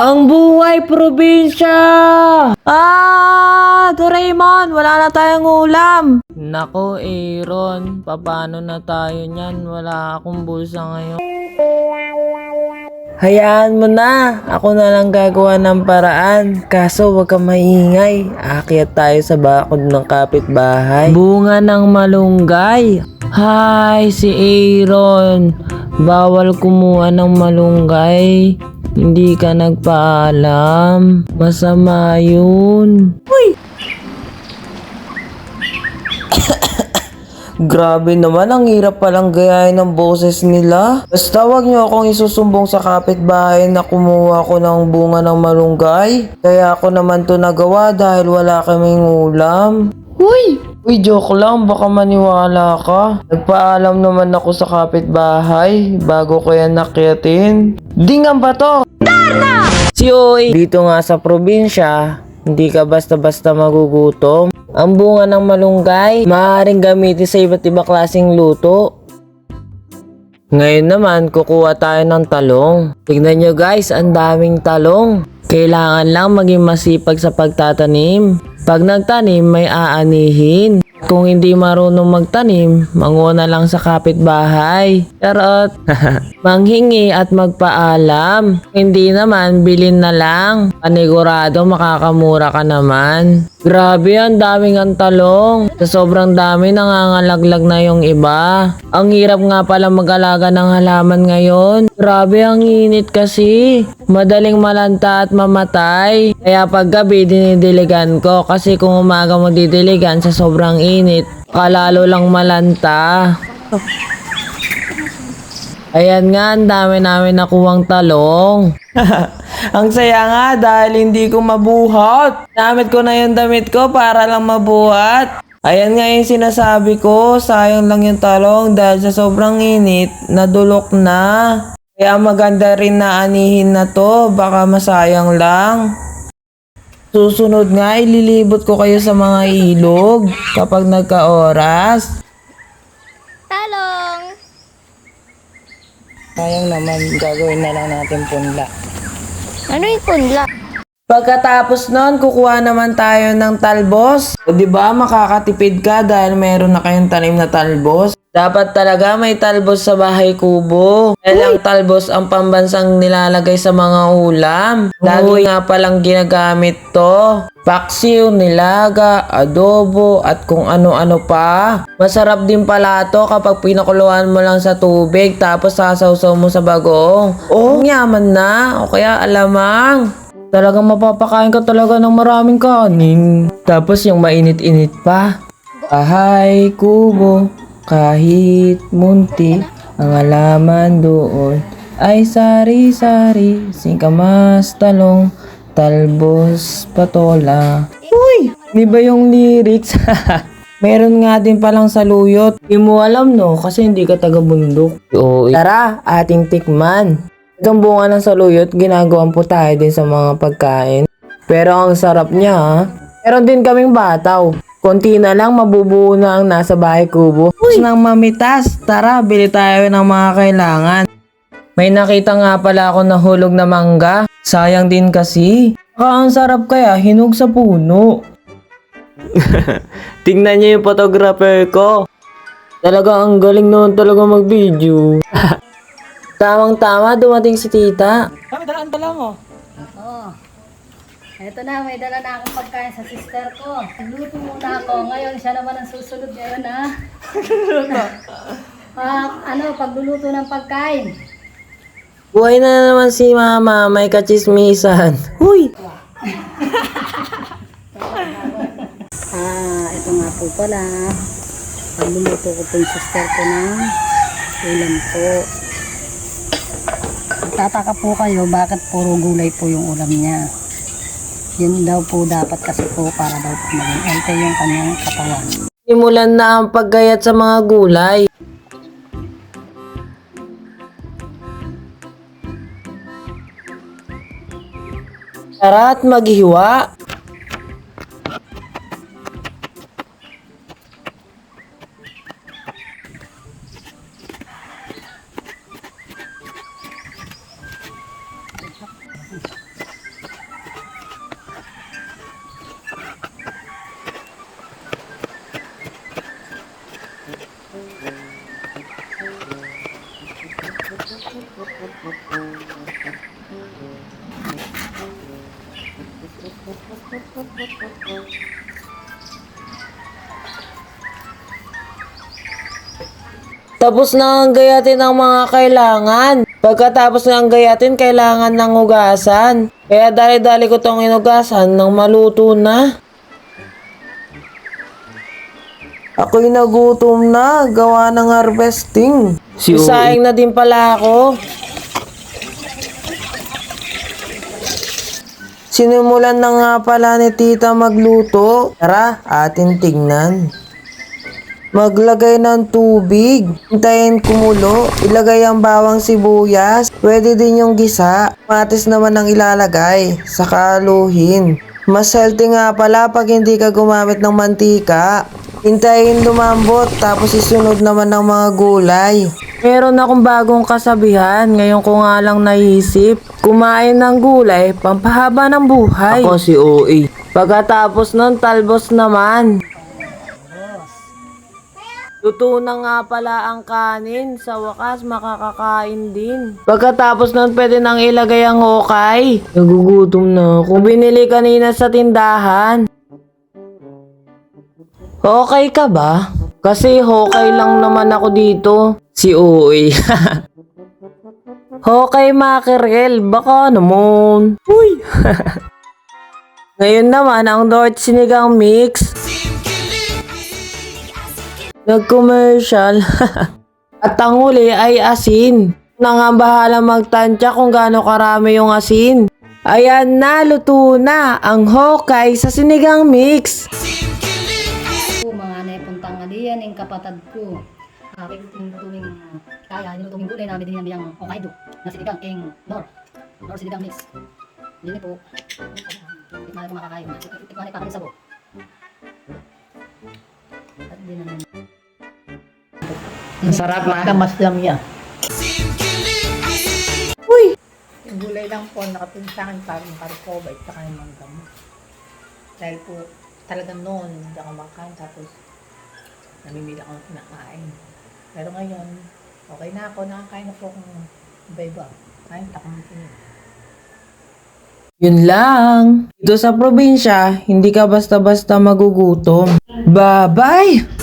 Ang buhay probinsya! Ah! Doraemon, wala na tayong ulam! Nako, Aaron, paano na tayo niyan? Wala akong bulsa ngayon. Hayaan mo na. Ako na lang gagawa ng paraan. Kaso wag kang maingay. Akyat tayo sa bakod ng kapitbahay. Bunga ng malunggay. Hi, si Aaron. Bawal kumuha ng malunggay. Hindi ka nagpaalam. Masama yun. Grabe naman, ang hirap palang gayahin ng boses nila. Basta wag niyo akong isusumbong sa kapitbahay na kumuha ko ng bunga ng malunggay. Kaya ako naman to nagawa dahil wala kaming ulam. Uy! Uy, joke lang, baka maniwala ka. Nagpaalam naman ako sa kapitbahay bago ko yan nakyatin. Dingan ba to? Si Oy, dito nga sa probinsya, hindi ka basta-basta magugutom. Ang bunga ng malunggay, maaaring gamitin sa iba't ibang klaseng luto. Ngayon naman, kukuha tayo ng talong. Tignan nyo guys, ang daming talong. Kailangan lang maging masipag sa pagtatanim. Pag nagtanim, may aanihin. Kung hindi marunong magtanim, manguna lang sa kapitbahay. Charot! Manghingi at magpaalam. Hindi naman, bilin na lang. Panigurado makakamura ka naman. Grabe, ang daming ang talong. Sa sobrang dami, nangangalaglag na yung iba. Ang hirap nga pala mag-alaga ng halaman ngayon. Grabe, ang init kasi. Madaling malanta at mamatay. Kaya pag gabi, dinidiligan ko. Kasi kung umaga mo didiligan sa sobrang init, kalalo lang malanta. Ayan nga, ang dami namin nakuwang talong. ang saya nga dahil hindi ko mabuhat. Damit ko na yung damit ko para lang mabuhat. Ayan nga yung sinasabi ko, sayang lang yung talong dahil sa sobrang init, nadulok na. Kaya maganda rin na anihin na to, baka masayang lang. Susunod nga, ililibot ko kayo sa mga ilog kapag nagka-oras. Talong! Sayang naman, gagawin na lang natin punla. Ano yung punla? Pagkatapos nun, kukuha naman tayo ng talbos. O di ba makakatipid ka dahil meron na kayong tanim na talbos? Dapat talaga may talbos sa bahay kubo. Dahil ang talbos ang pambansang nilalagay sa mga ulam. Lagi nga palang ginagamit to. Paksiw, nilaga, adobo, at kung ano-ano pa. Masarap din pala to kapag pinakuluan mo lang sa tubig tapos sasawsaw mo sa bagoong. Oh, yaman na. O kaya alamang. Talagang mapapakain ka talaga ng maraming kanin. Tapos yung mainit-init pa. Ahay, kubo, kahit munti, ang alaman doon ay sari-sari, singkamas, talong, talbos, patola. Uy! Di ba yung lyrics? Meron nga din palang saluyot. Di mo alam no, kasi hindi ka taga bundok. Oo. Tara, ating tikman. Itong bunga ng saluyot, ginagawan po tayo din sa mga pagkain. Pero ang sarap niya ha. Meron din kaming bataw. Konti na lang mabubuo na ang nasa bahay kubo. Nang mamitas, tara, bili tayo ng mga kailangan. May nakita nga pala ako na hulog na mangga. Sayang din kasi. Baka ang sarap kaya hinog sa puno. Tingnan niyo yung photographer ko. Talaga ang galing noon talaga mag-video. Tamang tama, dumating si tita. Kami, dalaan pala mo. Oo. Eto na, may dala na akong pagkain sa sister ko. Luto muna ako. Ngayon, siya naman ang susunod ngayon, ha? Ah, ano, pagluluto ng pagkain. Buhay na naman si mama, may kachismisan. Huy! Ah, ito nga po pala. Pagluluto ko po yung sister ko ng ulam po. Tataka po kayo, bakit puro gulay po yung ulam niya. Yun daw po dapat kasi po para daw po maging healthy yung kanyang katawan. Simulan na ang paggayat sa mga gulay. Tara at maghiwa. Tapos na ang gayatin ang mga kailangan. Pagkatapos ang gayatin, kailangan ng hugasan. Kaya dali-dali ko tong inugasan nang maluto na. Ako'y nagutom na, gawa ng harvesting. Si Isaing na din pala ako. Sinimulan na nga pala ni tita magluto. Tara, atin tignan. Maglagay ng tubig. Hintayin kumulo. Ilagay ang bawang sibuyas. Pwede din yung gisa. Matis naman ang ilalagay. Saka luhin. Mas healthy nga pala pag hindi ka gumamit ng mantika. Hintayin lumambot tapos isunod naman ng mga gulay. Meron akong bagong kasabihan. Ngayon ko nga lang naisip. Kumain ng gulay, pampahaba ng buhay. Ako si OA. Pagkatapos nun, talbos naman. Luto na nga pala ang kanin. Sa wakas, makakakain din. Pagkatapos nun, pwede nang ilagay ang hokay. Nagugutom na ako. Binili kanina sa tindahan. Okay ka ba? Kasi hokay lang naman ako dito. Si Uy. hokay Makerel, baka naman. Uy. Ngayon naman, ang North Sinigang Mix. Nag-commercial. At ang huli ay asin. Na nga bahala magtansya kung gaano karami yung asin. Ayan na, luto na ang hokay sa sinigang mix. mga aliyan yung kapatid ko. Aking tinutuwing kaya, tinutuwing gulay namin din namin yung Hokkaido na sinigang king Nor. Nor sinigang mix. Yun po. Tikman ko makakain. Tikman ko kakain sabo. At di naman. Masarap makamas lang yan. Uy! Yung gulay lang po, nakatin sa akin parang parikoba at saka yung manggam. Dahil po, talagang noon, hindi ako makain tapos namimili ako ng kinakain. Pero ngayon, okay na ako, nakakain na po akong iba-iba. Kain na akong makinig. Yun lang. Dito sa probinsya, hindi ka basta-basta magugutom. Bye-bye!